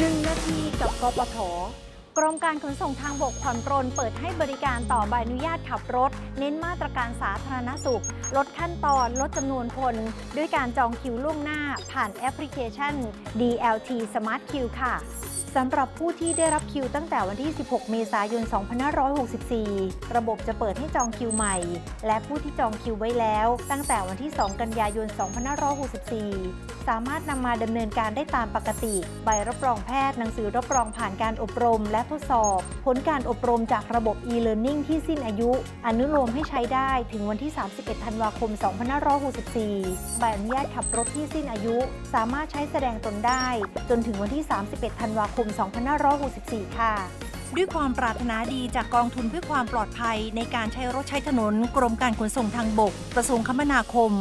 1 นาทีกับกปทกรมการขนส่งทางบกผ่อนปรนเปิดให้บริการต่อใบอนุญาตขับรถ เน้นมาตรการสาธารณสุข ลดขั้นตอนลดจำนวนคน ด้วยการจองคิวล่วงหน้า ผ่านแอปพลิเคชัน DLT Smart Q ค่ะสำหรับผู้ที่ได้รับคิวตั้งแต่วันที่ 16 เมษายน 2564 ระบบจะเปิดให้จองคิวใหม่ และผู้ที่จองคิวไว้แล้ว ตั้งแต่วันที่ 2 กันยายน 2564 สามารถนำมาดำเนินการได้ตามปกติ ใบรับรองแพทย์หนังสือรับรองผ่านการอบรมและทดสอบ ผลการอบรมจากระบบ e-learning ที่สิ้นอายุ อนุโลมให้ใช้ได้ถึงวันที่ 31 ธันวาคม 2564 ใบอนุญาตขับรถที่สิ้นอายุ สามารถใช้แสดงตนได้ จนถึงวันที่ 31 ธันวาคม 2564 ค่ะด้วยความปรารถนาดีจากกองทุนเพื่อความปลอดภัยในการใช้รถใช้ถนนกรมการขนส่งทางบก กระทรวงคมนาคม